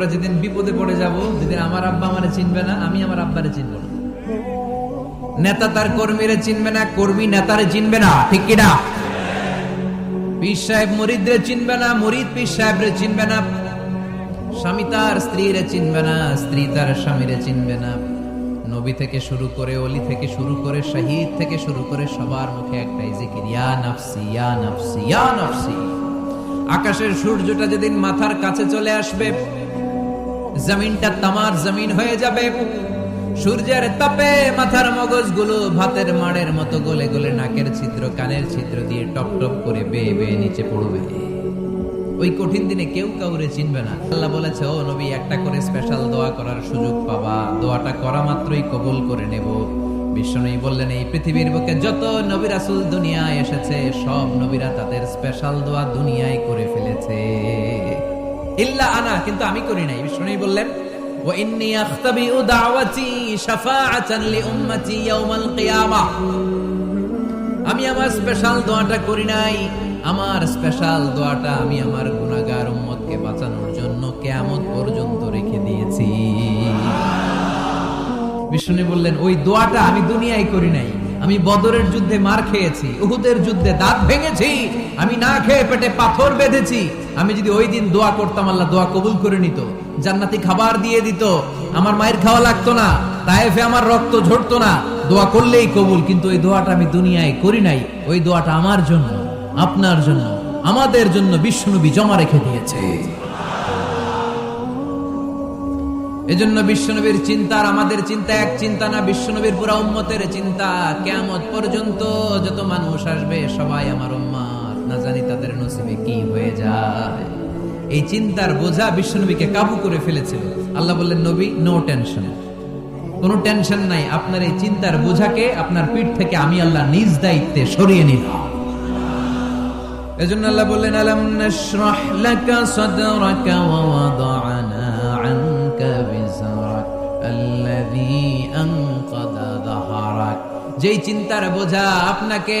আমরা যেদিন বিপদে পড়ে যাব, যেদিন আমার আব্বা আমারে চিনবে না, আমি আমার আব্বারে চিনব না। নেতা তার কর্মীরে চিনবে না, কর্মী নেতারে চিনবে না, ঠিক কিনা? পীর সাহেব মুরিদরে চিনবে না, মুরিদ পীর চিনবে না। স্বামী তার চিনবে না, স্ত্রী তার স্বামীরে চিনবে না। নবী থেকে শুরু করে, অলি থেকে শুরু করে থেকে শুরু করে সবার মুখে একটাই জিকির, ইয়া ইয়া ইয়া আকাশের সূর্যটা যেদিন মাথার কাছে চলে আসবে জমিনটা তামার জমিন হয়ে যাবে। সূর্যের তাপে মাথার মগজগুলো ভাতের মাড়ের মতো গলে গলে নাকের ছিদ্র, কানের ছিদ্র দিয়ে টপ টপ করে বেয়ে বেয়ে নিচে পড়বে। ওই কঠিন দিনে কেউ কাউরে চিনবে না। আল্লাহ বলেছে, ও নবী, একটা করে স্পেশাল দোয়া করার সুযোগ পাবা। দোয়াটা করা মাত্রই কবুল করে নেব। বিষ্ণু বললেন, এই পৃথিবীর বুকে যত নবী রাসূল দুনিয়ায় এসেছে, সব নবীরা তাদের স্পেশাল দোয়া দুনিয়ায় করে ফেলেছে। ইল্লা আনা, কিন্তু আমি করি নাই। বিষ্ণু বললেন আমি আমার স্পেশাল দোয়াটা করি নাই। আমার স্পেশাল দোয়াটা আমি আমার উম্মতকে বাঁচানোর জন্য কিয়ামত পর্যন্ত রেখে দিয়েছি। বিষ্ণু বললেন, ওই দোয়াটা আমি দুনিয়ায় করি নাই। আমি বদরের যুদ্ধে মার খেয়েছি, উহুদের যুদ্ধে দাঁত ভেঙেছি আমি না খেয়ে পেটে পাথর বেঁধেছি। আমি যদি ওই দিন দোয়া করতাম, আল্লাহ দোয়া কবুল করে নিত। জান্নাতি খাবার দিয়ে দিত। আমার মায়ের খাওয়া লাগতো না। তাইফে আমার রক্ত ঝরতো না। দোয়া করলেই কবুল, কিন্তু ওই দোয়াটা আমি দুনিয়ায় করি নাই। ওই দোয়াটা আমার জন্য, আপনার জন্য, আমাদের জন্য বিষ্ণুবী জমা রেখে দিয়েছে। এজন্য বিশ্বনবীর চিন্তা আমাদের চিন্তা এক চিন্তা না, বিশ্বনবীর পুরা উম্মতের চিন্তা। কেমত পর্যন্ত যত মানুষ আসবে, সবাই আমার উম্মাত। না জানি তাদের নসিবে কি হয়ে যায়। এই চিন্তার বোঝা বিশ্বনবীকে কাবু করে ফেলেছিল। আল্লাহ বললেন, নবী নো টেনশন কোনো টেনশন নাই। আপনার এই চিন্তার বোঝাকে আপনার পিঠ থেকে আমি আল্লাহ নিজ দায়িত্বে সরিয়ে নিলাম। এজন্য আল্লাহ বললেন, আলাম নাশরাহ লাকা সাদরাকা ওয়া ওয়াদা'না আনকা বিজরাক আল্লাযী আনকাদা যেই চিন্তার বোঝা আপনাকে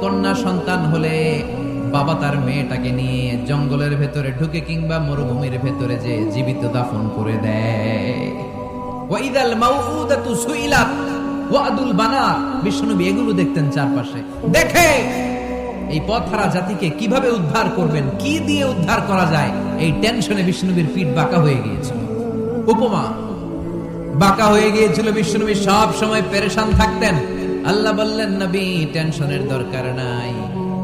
কন্যা সন্তান হলে বাবা তার মেয়েটাকে নিয়ে জঙ্গলের ভেতরে ঢুকে কিংবা মরুভূমির ভেতরে যে জীবিত দাফন করে দেয়। ওয়াদুল বানা। বিষ্ণুনবী এগুলো দেখতেন চারপাশে। দেখে এই পথহারা জাতিকে কীভাবে উদ্ধার করবেন, কি দিয়ে উদ্ধার করা যায়, এই টেনশনে বিষ্ণুবীর পিঠ বাঁকা হয়ে গিয়েছিল। উপমা, বাঁকা হয়ে গিয়েছিল বিষ্ণুনবী সব সময় পেরেশান থাকতেন। আল্লাহ বললেন নবী টেনশনের দরকার নাই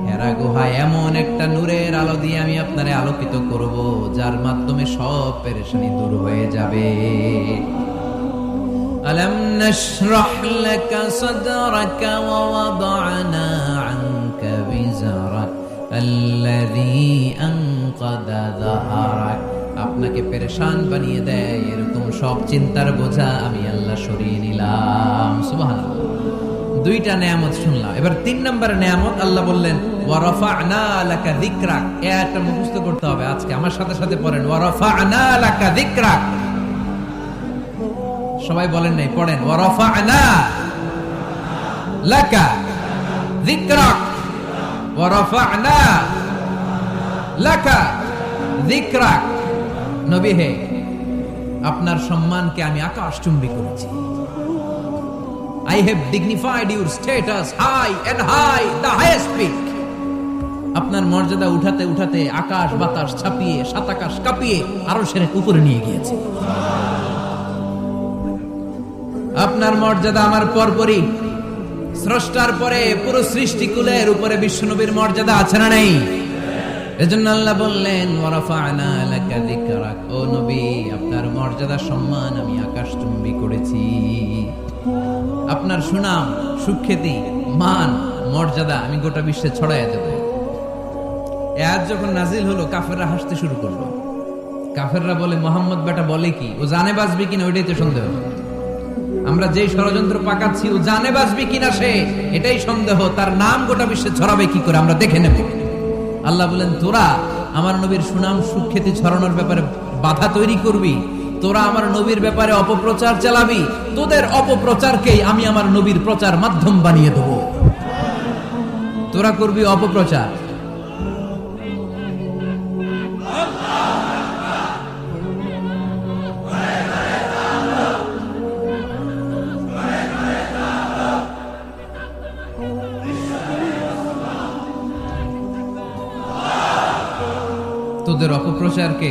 হেরা গুহায় এমন একটা নূরের আলো দিয়ে আমি আপনারে আলোকিত করব যার মাধ্যমে সব পেরেশানি দূর হয়ে যাবে ألم نشرح لك صدرك ووضعنا عنك وزرك الذي أنقذ ظهرك আপনাকে পেরেশান বানিয়ে দেয় এরকম সব চিন্তার বোঝা আমি আল্লাহ সরিয়ে নিলাম সুবহানাল্লাহ দুইটা নেয়ামত শুনলাম। এবার তিন নম্বরের নেয়ামত আল্লাহ বললেন একটা মুখস্থ করতে হবে আজকে। আমার সাথে সাথে পড়েন যিকরাক। সবাই বলেন নাই, পড়েন নবী হে, আপনার সম্মানকে আমি আকাশচুম্বী করেছি। I have dignified your status high and high, the highest peak. আপনার মর্যাদা উঠাতে উঠাতে আকাশ বাতাস ছাপিয়ে সাত আকাশ কাঁপিয়ে আরও সেরে উপরে নিয়ে গিয়েছে। আপনার মর্যাদা আমার পরপরই। স্রষ্টার পরে পুরো সৃষ্টিকুলের উপরে বিশ্বনবীর মর্যাদা আছে না নেই? এজন্য আল্লাহ বললেন ওয়ারাফা'না লাকা যিকরাক। ও নবী আপনার মর্যাদা সম্মান আমি আকাশচুম্বী করেছি। আপনার সুনাম, সুখ্যাতি, মান, মর্যাদা আমি গোটা বিশ্বে ছড়াইয়া দেব। এ আয়াত যখন নাজিল হলো, কাফেররা হাসতে শুরু করল। কাফেররা বলে, মোহাম্মদ বেটা বলে কি? ও জানে বাঁচবে কিনা ওইটাই তো সন্দেহ। আমরা যেই ষড়যন্ত্র পাকাচ্ছি, ও জানে বাঁচবে কিনা সে? এটাই সন্দেহ। তার নাম গোটা বিশ্বে ছড়াবে কি করে? আমরা দেখে নেব। আল্লাহ বলেন, তোরা আমার নবীর সুনাম, সুখ্যাতি ছড়ানোর ব্যাপারে বাধা তৈরি করবি? তোরা আমার নবীর ব্যাপারে অপপ্রচার চালাবি, তোদের অপপ্রচারকেই আমি আমার নবীর প্রচার মাধ্যম বানিয়ে দেব। তোরা করবি অপপ্রচার। তোদের অপপ্রচারকে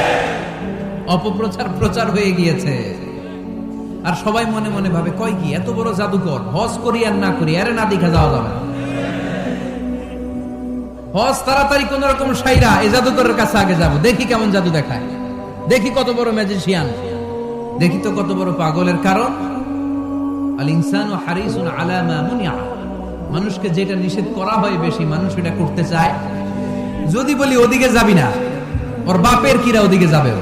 অপপ্রচার প্রচার হয়ে গিয়েছে। আর সবাই মনে মনে ভাবে, কয় কি, এত বড় জাদুকর, হজ করি আর না করি, আরে না দেখা যাওয়া যাবে হজ তাড়াতাড়ি কোন রকম সাইরা এই জাদুকরের কাছে আগে যাব। দেখি কেমন জাদু দেখায়। দেখি কত বড় ম্যাজিশিয়ান দেখি তো কত বড় পাগলের কারণ। আল ইনসান ও হারিসুন আলামা মুনিয়া। মানুষকে যেটা নিষেধ করা হয় বেশি, মানুষ এটা করতে চায়। যদি বলি ওদিকে যাবি না, ওর বাপের কিরা ওদিকে যাবে ও।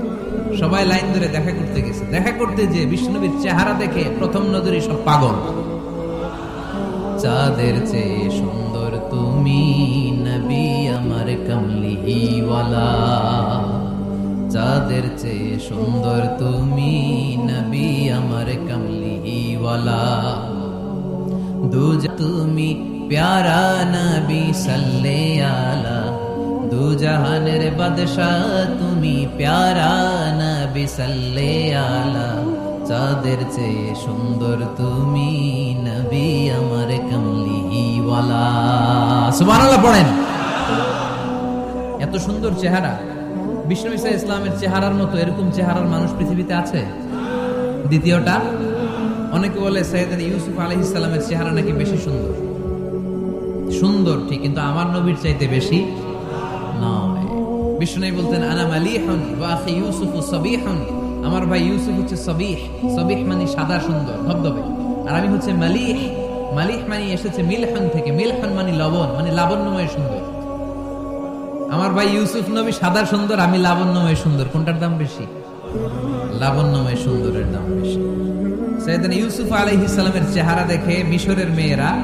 সবাই লাইন ধরে দেখা করতে গেছে। দেখা করতে যে বিষ্ণুবীর চেহারা দেখে প্রথম নজরে সব পাগল। চাঁদের চেয়ে সুন্দর তুমি নবী আমার কমলিওয়ালা। চাঁদের চেয়ে সুন্দর তুমি নবী আমার কমলিওয়ালা। দুজ তুমি প্যারা নবী সাল্লে আলা। দু জাহানের বাদশাহ, তুমি প্যারা নবী সাল্লে আলা। চাঁদের চেয়ে সুন্দর তুমি নবী আমার কমলিওয়ালা। সুবহানাল্লাহ, পড়েন। এত সুন্দর চেহারা। বিষ্ণু ইসা ইসলামের চেহারার মতো এরকম চেহারার মানুষ পৃথিবীতে আছে? দ্বিতীয়টা, অনেকে বলে সৈয়দ ইউসুফ আলহ ইসলামের চেহারা নাকি বেশি সুন্দর? সুন্দর, ঠিক, কিন্তু আমার নবীর চাইতে বেশি বিষ্ণু বলতেন আখি ইউসুফ সাবিহুন। আমার ভাই ইউসুফ হচ্ছে সবিহ। সবিহ মানে সাদা সুন্দর, ধবধবে। আর আমি হচ্ছে মালিহ। মালিহ মানে এসেছে মিলহান থেকে। মিলহান মানে লবণ মানে লাবণ্যময় সুন্দর। আমার ভাই ইউসুফ নবী, সাদা সুন্দর, আমি লাবণ্যময় সুন্দর। কোনটার দাম বেশি? লাবণ্যময় সুন্দরের দাম বেশি। সেদিন ইউসুফ আলাইহিস সালামের চেহারা দেখে মিশরের মেয়েরা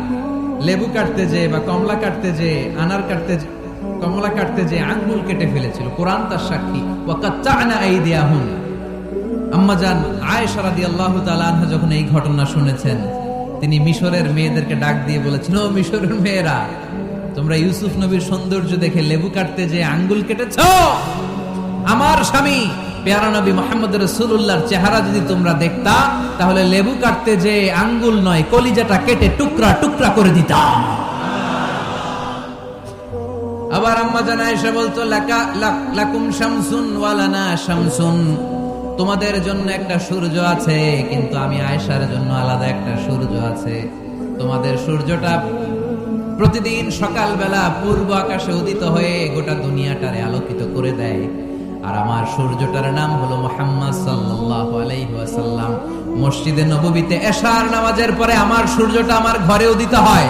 লেবু কাটতে যে বা কমলা কাটতে যে আনার কাটতে যে কমলা কাটতে যে আঙ্গুল কেটে ফেলেছিল। কোরআন তার সাক্ষী। ওয়াকাত্তানা আইদিয়াহুম আম্মা জান আয়েশা রাদিয়াল্লাহু তাআলা আনহা যখন এই ঘটনা শুনেছেন, তিনি মিশরের মেয়েদেরকে ডাক দিয়ে বলেছেন, ও মিশরের মেয়েরা, তোমরা ইউসুফ নবীর সৌন্দর্য দেখে লেবু কাটতে যে আঙ্গুল কেটেছ? আমার স্বামী, পেয়ারা নবী মোহাম্মদ রসুল্লাহর চেহারা যদি তোমরা দেখতা, তাহলে লেবু কাটতে যে আঙ্গুল নয়, কলিজাটা কেটে টুকরা টুকরা করে দিতাম। আবার আম্মা জানা এসে বলতো, লাকা লাকুম শামসুন ওয়ালানা শামসুন। তোমাদের জন্য একটা সূর্য আছে, কিন্তু আমি আয়েশার জন্য আলাদা একটা সূর্য আছে। তোমাদের সূর্যটা প্রতিদিন সকালবেলা পূর্ব আকাশে উদিত হয়ে গোটা দুনিয়াটারে আলোকিত করে দেয়। আর আমার সূর্যটার নাম হলো মোহাম্মদ সাল্লাল্লাহু আলাইহি মসজিদে নববীতে এশার নামাজের পরে আমার সূর্যটা আমার ঘরে উদিত হয়।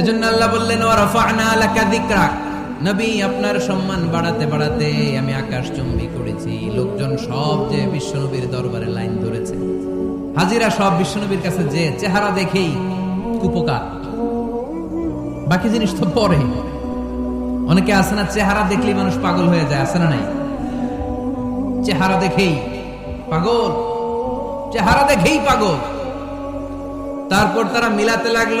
এজন্য আল্লাহ বললেন ওয়ারাফা'না লাকা যিকরাক। নবী, আপনার সম্মান বাড়াতে বাড়াতে আমি আকাশ চুম্বি করেছি। লোকজন সব যে বিশ্বনবীর দরবারে লাইন ধরেছে। হাজিরা সব বিশ্বনবীর কাছে যে চেহারা দেখেই কুপকার। বাকি জিনিস তো পরে। অনেকে আছে না, চেহারা দেখলেই মানুষ পাগল হয়ে যায়, আছে না নাই? চেহারা দেখেই পাগল, চেহারা দেখেই পাগল। তারপর তারা মিলাতে লাগল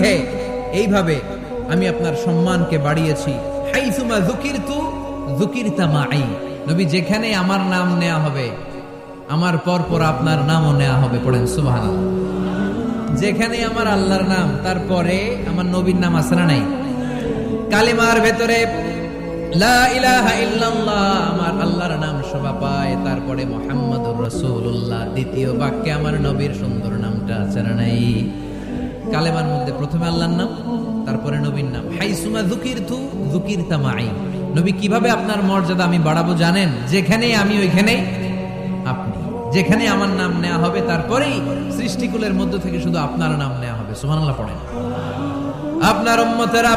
হে, এইভাবে আমি আপনার সম্মানকে বাড়িয়েছি। নবী, যেখানে আমার নাম নেওয়া হবে, আমার পর পর আপনার নামও নেওয়া হবে, পড়েন সুবহানাল্লাহ। যেখানে আমার আল্লাহর নাম, তারপরে আমার নবীর নাম না নাই? কালিমার ভেতরে, লা ইলাহা ইল্লাল্লাহ আমার আল্লাহর নাম শোভা পায়। তারপরে, মোহাম্মদুর রাসূলুল্লাহ দ্বিতীয় বাক্যে আমার নবীর সুন্দর নামটা আছে নাই? কালেমার মধ্যে প্রথমে আল্লাহর নাম, তারপরে নবীর নাম। হাইসুমা যুকিরতু যুকিরতা মাই নবী কীভাবে আপনার মর্যাদা আমি বাড়াবো জানেন? যেখানে আমি ওইখানেই আপনি। যেখানে আমার নাম নেওয়া হবে, তারপরেই সৃষ্টিকুলের মধ্য থেকে শুধু আপনার নাম নেওয়া হবে। সুবহানাল্লাহ পড়েন। আপনার উম্মতেরা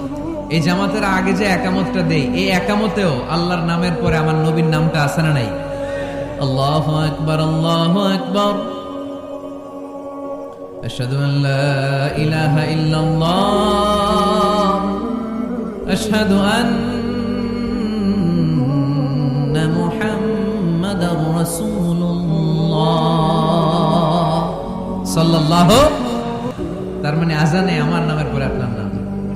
এই জামাতের আগে যে একামতটা দেই এই একামতেও আল্লাহর নামের পরে আমার নবীর নামটা আছে না নাই আল্লাহ আকবর আল্লাহ আকবর أشهد أن لا إله إلا الله أشهد أن محمد رسول الله صلى الله তার মানে আজানে আমার নামের পরে আপনার নাম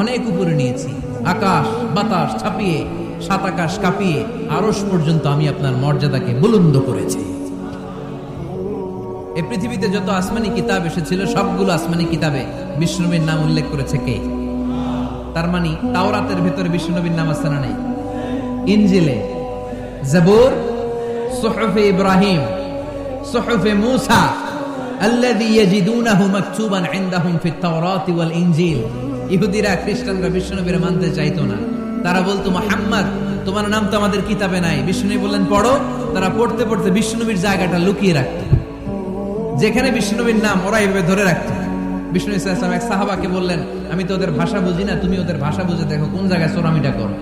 অনেক উপরে নিয়েছি। আকাশ, বাতাস ছাপিয়ে, সাত আকাশ কাঁপিয়ে, আরশ পর্যন্ত আমি আপনার মর্যাদাকে বুলন্দ করেছি। এই পৃথিবীতে যত আসমানি কিতাব এসেছিল, সবগুলো আসমানি কিতাবে বিষ্ণুবীর নাম উল্লেখ করেছে কে? তার মানে তাওরাতের ভেতরে বিষ্ণুবীর নাম আসছে না নেই? ইঞ্জিলে জাবুর, সোহফে ইব্রাহিম আল্লাযী মাকতুবান ইনদাহুম ফিত ওয়াল ইনজিল। ইহুদিরা, খ্রিস্টানরা মানতে চাইতো না। তারা বলতো তোমার নাম তো আমাদের কিতাবে নাই। বললেন, পড়ো। তারা পড়তে পড়তে জায়গাটা লুকিয়ে রাখত। যেখানে বিষ্ণুবীর নাম ওরা এইভাবে ধরে রাখত। বিষ্ণু ইসলাম এক সাহাবাকে বললেন, আমি তো ওদের ভাষা বুঝি না, তুমি ওদের ভাষা বুঝে দেখো, কোন জায়গায় সোরামিটা করো?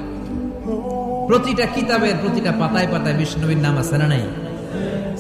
প্রতিটা কিতাবের প্রতিটা পাতায় পাতায় বিষ্ণুবীর নাম আছে না নাই?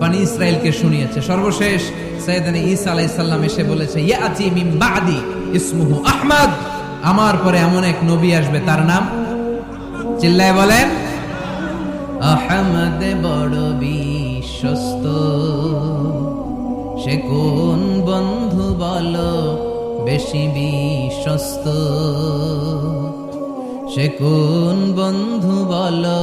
বানি ইসরায়েলকে শুনিয়েছে। সর্বশেষ সৈয়দানি ঈসা আলাইহিস সালাম এসে বলেছে, ইয়াতি মিন বাদি ইসমুহু আহমদ। আমার পরে এমন এক নবী আসবে, তার নাম? চিল্লায় বলেন, আহমদ বড় বিশ্বস্ত। সে কোন বন্ধু বলো বেশি বিশ্বস্ত? সে কোন বন্ধু বলো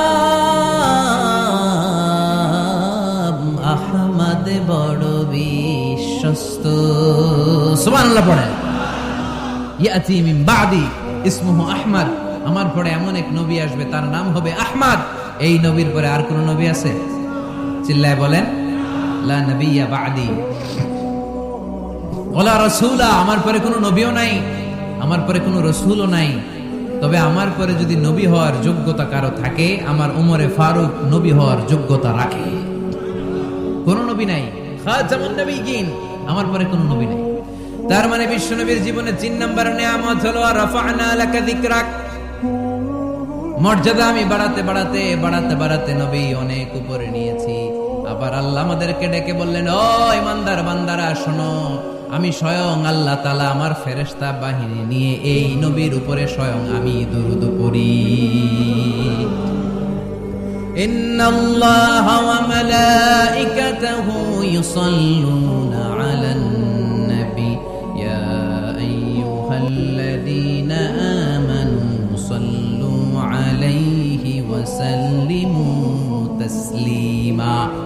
সুবহানাল্লাহ পড়ে। ইয়াতি মিন বাদি, ইসমুহু আহমদ। আমার পরে এমন এক নবী আসবে, তার নাম হবে আহমদ। এই নবীর পরে আর কোন নবী আছে? চিল্লায় বলেন, লা নবিয়্যা বাদি। ওলা রসুলা, আমার পরে কোনো নবীও নাই, আমার পরে কোনো রসুলও নাই। তবে আমার পরে যদি নবী হওয়ার যোগ্যতা কারও থাকে, আমার উমরে ফারুক নবী হওয়ার যোগ্যতা রাখে। কোন নবী নাই। খাতামুন নবিয়্যিন, আমার পরে কোনো নবী নাই। তার মানে বিশ্ব নবীর জীবনে তিন নম্বর নিয়ামত হলো মর্যাদা আমি বাড়াতে বাড়াতে বাড়াতে বাড়াতে নবী অনেক উপরে নিয়েছি। আবার আল্লাহ আমাদেরকে ডেকে বললেন, ও ইমানদার বান্দারা, শোনো, আমি স্বয়ং আল্লাহ তালা আমার ফেরেস্তা বাহিনী নিয়ে এই নবীর উপরে স্বয়ং আমি দুরুদ পড়ি। ইন্নাল্লাহ ওয়া মালাইকাতাহু ইউসাল্লুন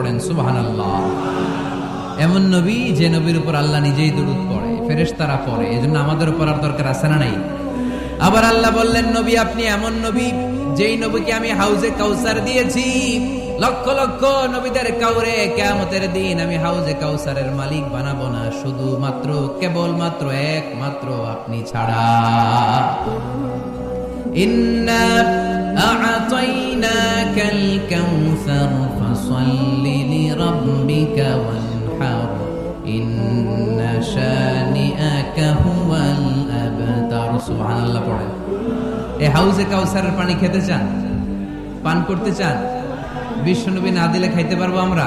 পড়েন সুবাহ আল্লাহ এমন নবী যে নবীর উপর আল্লাহ নিজেই দুরুদ পড়ে ফেরেস তারা পড়ে, এজন্য আমাদের উপর আর দরকার আছে না নাই? আবার আল্লাহ বললেন, নবী, আপনি এমন নবী, যেই নবীকে আমি হাউজে কাউসার দিয়েছি। লক্ষ লক্ষ নবীদের কাউরে কেমতের দিন আমি হাউজে কাউসারের মালিক বানাবো না শুধু মাত্র কেবল মাত্র একমাত্র আপনি ছাড়া। ইন্না আ'তাইনাকাল কাউসার فصل لربك وانحر إن شانئك هو الأبتر سبحان الله পড়ে এই হাউজে কাউসারের পানি খেতে চান পান করতে চান বিশ্বনবী না দিলে খাইতে পারবো আমরা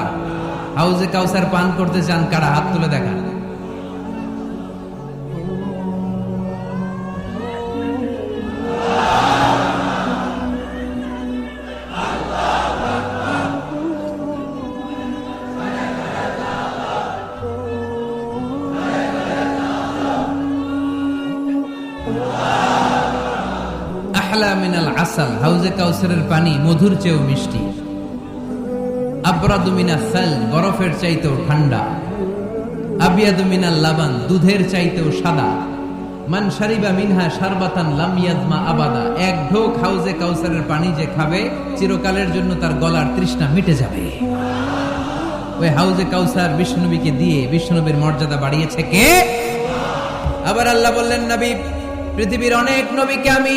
হাউজে কাউসার পান করতে চান কারা হাত তুলে দেখা আহলা মিনাল আসাল, হাউজে কাউসারের পানি, মধুর চেয়েও মিষ্টি। আবরাদু মিনা সাল, বরফের চাইতেও ঠান্ডা। লাবান, দুধের চাইতেও সাদা। মান শারিবা মিনহা শারবাতান লাম ইয়াজমা আবাদা। এক ঢোক হাউজে কাউসারের পানি যে খাবে, চিরকালের জন্য তার গলার তৃষ্ণা মিটে যাবে। ওই হাউজে কাউসার বিষ্ণুনবীকে দিয়ে বিষ্ণুনবীর মর্যাদা বাড়িয়েছে কে? আবার আল্লাহ বললেন, নবী, পৃথিবীর অনেক নবীকে আমি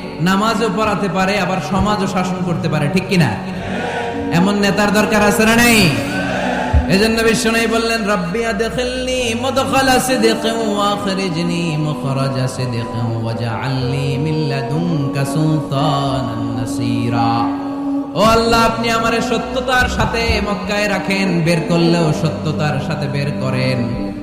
নামাজও পড়াতে পারে, আবার সমাজও শাসন করতে পারে, ঠিক কিনা? এমন নেতার দরকার আছে না নেই? এজন্য বিশ্বনবী বললেন, রব্বি আদখিলনি মুদখালা সিদকিন ওয়া আখরিজনি মুখরাজা সিদকিন ওয়াজআলনি মিন লাদুনকা সুলতানান নাসীরা। ও আল্লাহ, আপনি আমারে সত্যতার সাথে মক্কায় রাখেন, বের করলেও সত্যতার সাথে বের করেন।